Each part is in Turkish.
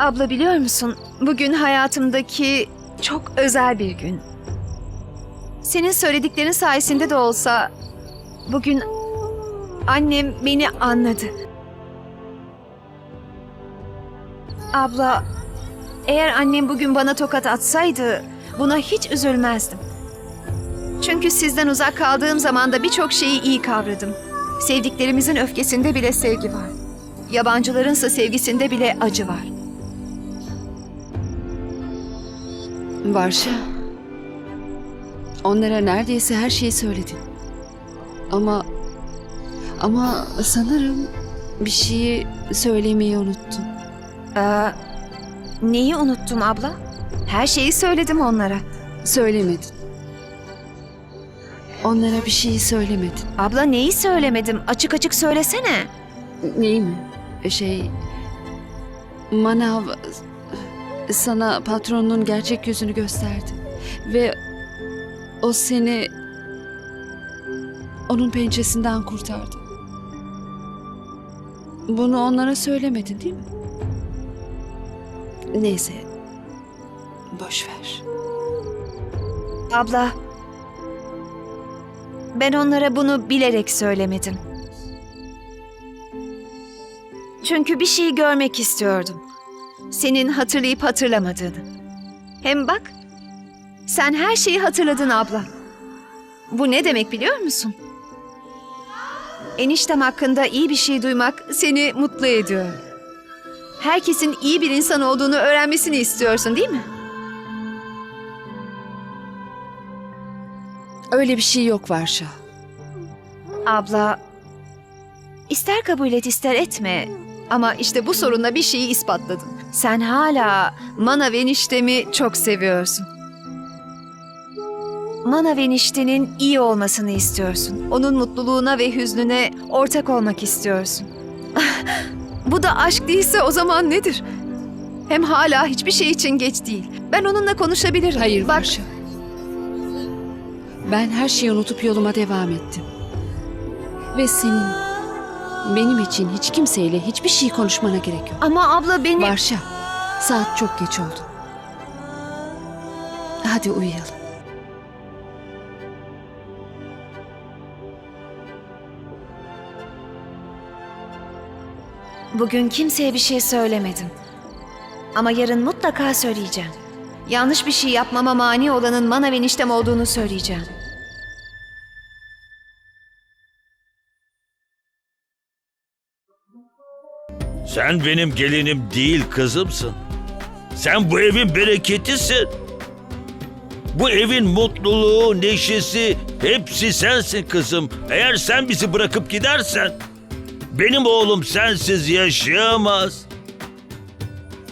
Abla biliyor musun? Bugün hayatımdaki çok özel bir gün. Senin söylediklerin sayesinde de olsa bugün annem beni anladı. Abla, eğer annem bugün bana tokat atsaydı buna hiç üzülmezdim. Çünkü sizden uzak kaldığım zaman da birçok şeyi iyi kavradım. Sevdiklerimizin öfkesinde bile sevgi var. Yabancılarınsa sevgisinde bile acı var. Varşa. Onlara neredeyse her şeyi söyledin. Ama ama sanırım bir şeyi söylemeyi unuttun. Ee, neyi unuttum abla? Her şeyi söyledim onlara. Söylemedin. Onlara bir şeyi söylemedin. Abla neyi söylemedim? Açık açık söylesene. Neyi mi? Şey Manav sana patronun gerçek yüzünü gösterdi. Ve o seni onun pençesinden kurtardı. Bunu onlara söylemedin değil mi? Neyse. Boş ver. Abla, ben onlara bunu bilerek söylemedim. Çünkü bir şeyi görmek istiyordum. Senin hatırlayıp hatırlamadığını. Hem bak, sen her şeyi hatırladın abla. Bu ne demek biliyor musun? Eniştem hakkında iyi bir şey duymak seni mutlu ediyor. Herkesin iyi bir insan olduğunu öğrenmesini istiyorsun değil mi? Öyle bir şey yok Varşa. Abla, ister kabul et ister etme ama işte bu sorunla bir şeyi ispatladın. Sen hala Mana eniştemi çok seviyorsun. Mana eniştenin iyi olmasını istiyorsun. Onun mutluluğuna ve hüznüne ortak olmak istiyorsun. bu da aşk değilse o zaman nedir? Hem hala hiçbir şey için geç değil. Ben onunla konuşabilirim. Hayır Bak, Varşa. Ben her şeyi unutup yoluma devam ettim. Ve senin benim için hiç kimseyle hiçbir şey konuşmana gerek yok. ama abla beni... Varşa, saat çok geç oldu. Hadi uyuyalım. Bugün kimseye bir şey söylemedim. Ama yarın mutlaka söyleyeceğim. Yanlış bir şey yapmama mani olanın Manav eniştem olduğunu söyleyeceğim. Sen benim gelinim değil kızımsın. Sen bu evin bereketisin. Bu evin mutluluğu, neşesi hepsi sensin kızım. Eğer sen bizi bırakıp gidersen benim oğlum sensiz yaşayamaz.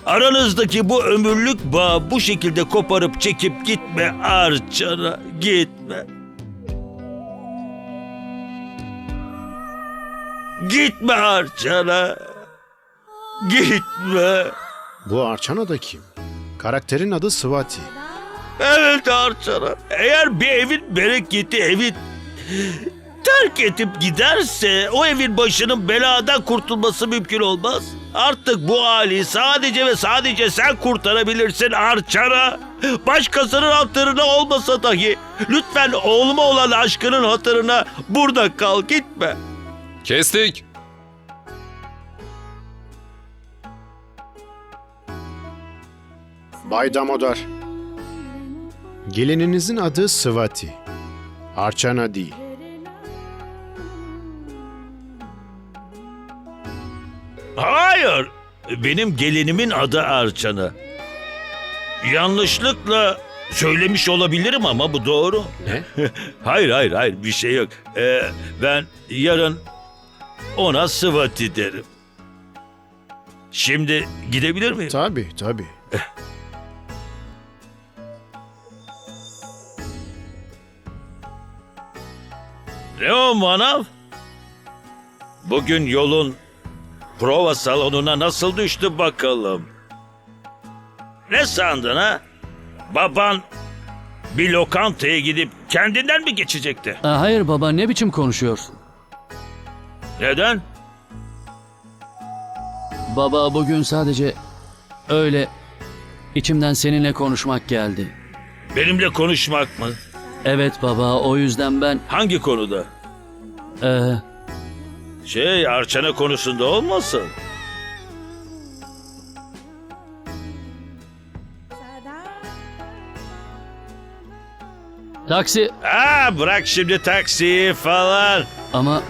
Aranızdaki bu ömürlük bağı bu şekilde koparıp çekip gitme Arçana, gitme. Gitme Arçana. Gitme. Bu Arçana da kim? Karakterin adı Swati. Evet Arçana. Eğer bir evin bereketi evi terk edip giderse o evin başının beladan kurtulması mümkün olmaz. Artık bu hali sadece ve sadece sen kurtarabilirsin Arçana. Başkasının hatırına olmasa dahi lütfen oğluma olan aşkının hatırına burada kal gitme. Kestik. Bay Damodar. Gelininizin adı Swati. Arçana değil. Hayır. Benim gelinimin adı Arçana. Yanlışlıkla söylemiş olabilirim ama bu doğru. Ne? hayır hayır hayır bir şey yok. Ee, ben yarın ona Sıvati derim. Şimdi gidebilir miyim? Tabii tabii. Ne o manav? Bugün yolun prova salonuna nasıl düştü bakalım? Ne sandın ha? Baban bir lokantaya gidip kendinden mi geçecekti? Aa, Hayır baba ne biçim konuşuyorsun? Neden? Baba bugün sadece Öyle içimden seninle konuşmak geldi. Benimle konuşmak mı? Evet baba o yüzden ben Hangi konuda? eee, Şey Arçana konusunda olmasın? taksi Aa bırak şimdi taksiyi falan. ama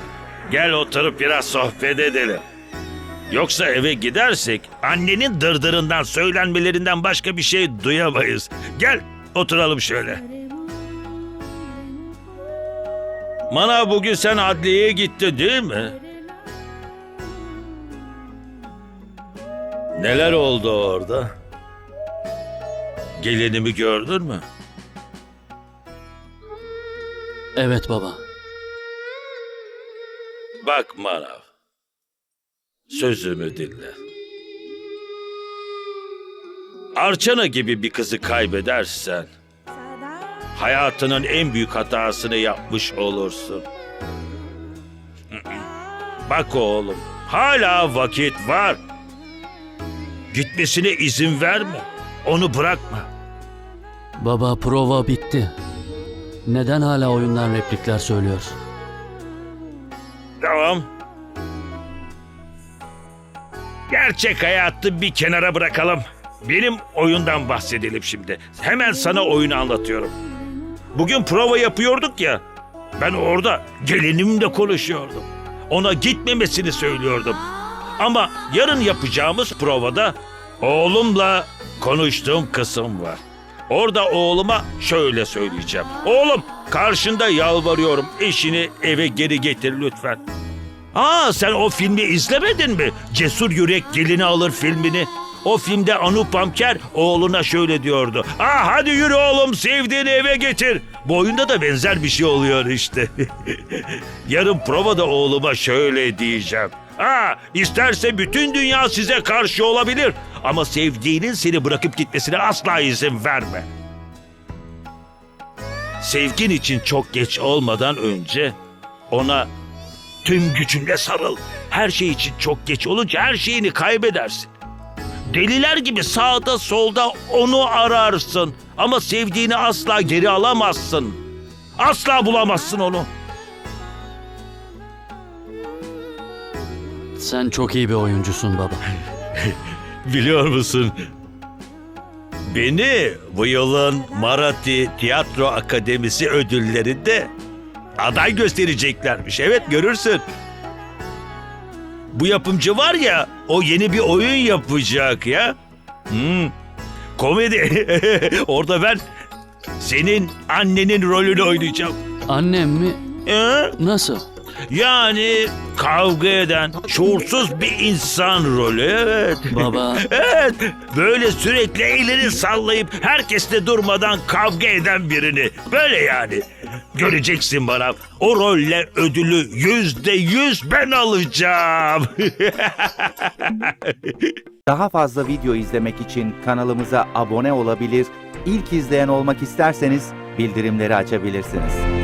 Gel oturup biraz sohbet edelim. Yoksa eve gidersek annenin dırdırından söylenmelerinden başka bir şey duyamayız. Gel oturalım şöyle. Mana bugün sen adliyeye gitti değil mi? Neler oldu orada? Gelinimi gördün mü? evet baba. Bak Manav. Sözümü dinle. Arçana gibi bir kızı kaybedersen hayatının en büyük hatasını yapmış olursun. Bak oğlum, hala vakit var. Gitmesine izin verme. Onu bırakma. Baba prova bitti. Neden hala oyundan replikler söylüyor? Tamam. Gerçek hayatı bir kenara bırakalım. Benim oyundan bahsedelim şimdi. Hemen sana oyunu anlatıyorum. Bugün prova yapıyorduk ya. Ben orada gelinimle konuşuyordum. Ona gitmemesini söylüyordum. Ama yarın yapacağımız provada oğlumla konuştuğum kısım var. Orada oğluma şöyle söyleyeceğim. Oğlum karşında yalvarıyorum eşini eve geri getir lütfen. Aa sen o filmi izlemedin mi? Cesur Yürek Gelini Alır filmini. O filmde Anupam Kher oğluna şöyle diyordu. Aa hadi yürü oğlum sevdiğini eve getir. Bu oyunda da benzer bir şey oluyor işte. Yarın provada oğluma şöyle diyeceğim. Aa isterse bütün dünya size karşı olabilir. Ama sevdiğinin seni bırakıp gitmesine asla izin verme. Sevgin için çok geç olmadan önce ona Tüm gücünle sarıl. Her şey için çok geç olunca her şeyini kaybedersin. Deliler gibi sağda solda onu ararsın. Ama sevdiğini asla geri alamazsın. Asla bulamazsın onu. Sen çok iyi bir oyuncusun baba. Biliyor musun? Beni bu yılın Marathi Tiyatro Akademisi ödüllerinde aday göstereceklermiş. Evet görürsün. Bu yapımcı var ya o yeni bir oyun yapacak ya. Hmm, komedi. Orada ben senin annenin rolünü oynayacağım. Annem mi? Ee? Nasıl? Yani kavga eden, şuursuz bir insan rolü evet. Baba Evet, böyle sürekli elini sallayıp herkesle durmadan kavga eden birini. Böyle yani. Göreceksin bana. O rolle ödülü yüzde yüz ben alacağım. Daha fazla video izlemek için kanalımıza abone olabilir, ilk izleyen olmak isterseniz bildirimleri açabilirsiniz.